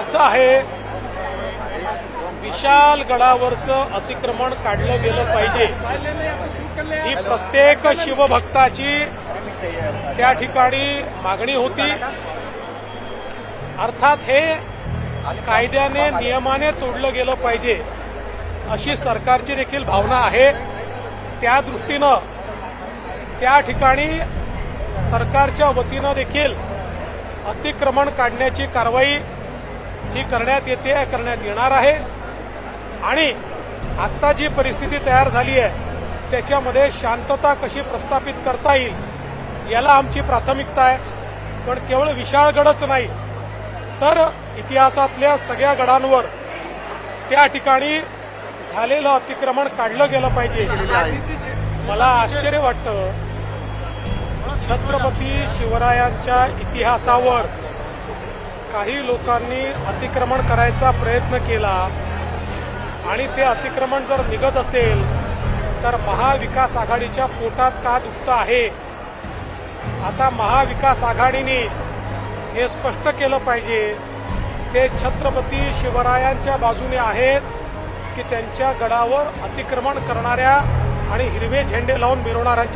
असं आहे विशाल गडावरचं अतिक्रमण काढलं गेलं पाहिजे. ही प्रत्येक शिवभक्ताची त्या ठिकाणी मागणी होती. अर्थात हे कायद्याने नियमाने तोडलं गेलं पाहिजे अशी सरकारची देखील भावना आहे. त्या दृष्टीनं त्या ठिकाणी सरकारच्या वतीनं देखील अतिक्रमण काढण्याची कारवाई ही करण्यात येते करण्यात येणार आहे. आणि आता जी परिस्थिती तयार झाली आहे त्याच्यामध्ये शांतता कशी प्रस्थापित करता येईल याला आमची प्राथमिकता आहे. पण केवळ विशाळगडच नाही तर इतिहासातल्या सगळ्या गडांवर त्या ठिकाणी झालेलं अतिक्रमण काढलं गेलं पाहिजे. मला आश्चर्य वाटतं छत्रपती शिवरायांच्या इतिहासावर काही लोकांनी अतिक्रमण करायचा प्रयत्न केला आणि ते अतिक्रमण जर निघत असेल तर महाविकास आघाडीच्या पोटात का दुखतं आहे? आता महाविकास आघाडीने हे स्पष्ट केलं पाहिजे. ते छत्रपती शिवरायांच्या बाजूने आहेत की त्यांच्या गडावर अतिक्रमण करणाऱ्या आणि हिरवे झेंडे लावून मिरवणाऱ्यांच्या